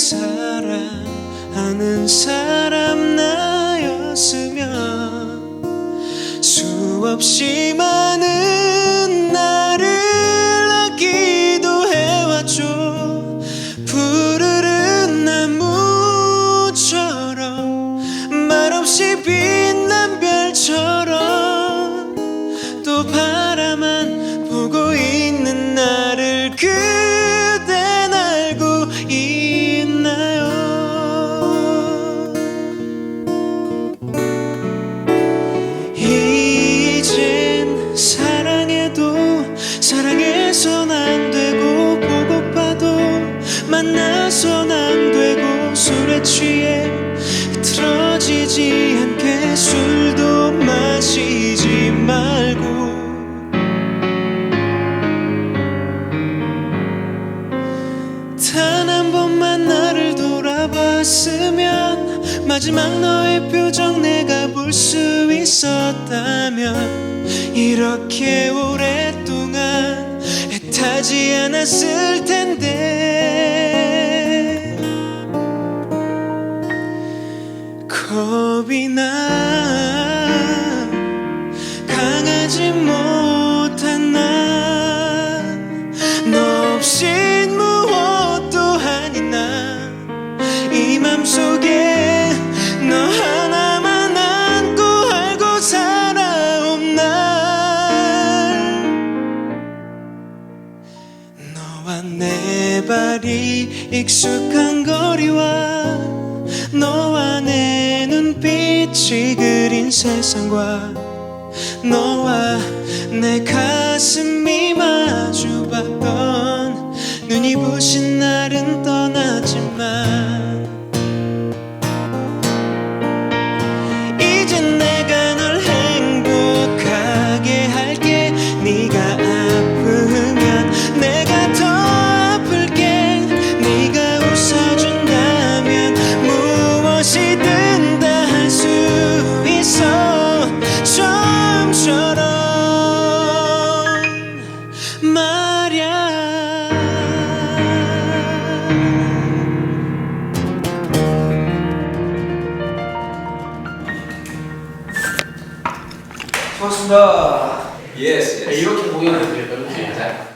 사랑하는 사람 나였으면 수없이 많은 나를 아끼도 해왔죠. 푸르른 나무처럼 말없이 빛난 별처럼 또바 사랑해선 안 되고 보고파도 만나선 안 되고 술에 취해 틀어지지 않게 술도 마시지 말고. 단 한 번만 나를 돌아봤으면 마지막 너의 표정 내가 볼 수 있었다면 이렇게 애타지 않았을 텐데. 겁이 나. 강하지 못한 나너 없인 내 발이 익숙한 거리와 너와 내 눈빛이 그린 세상과 너와 내 가슴이 마주봤던 눈이 부신 날은 떠나지만 말야. 수고하셨습니다. 예스 자, 이렇게 공연을 드렸다면 자,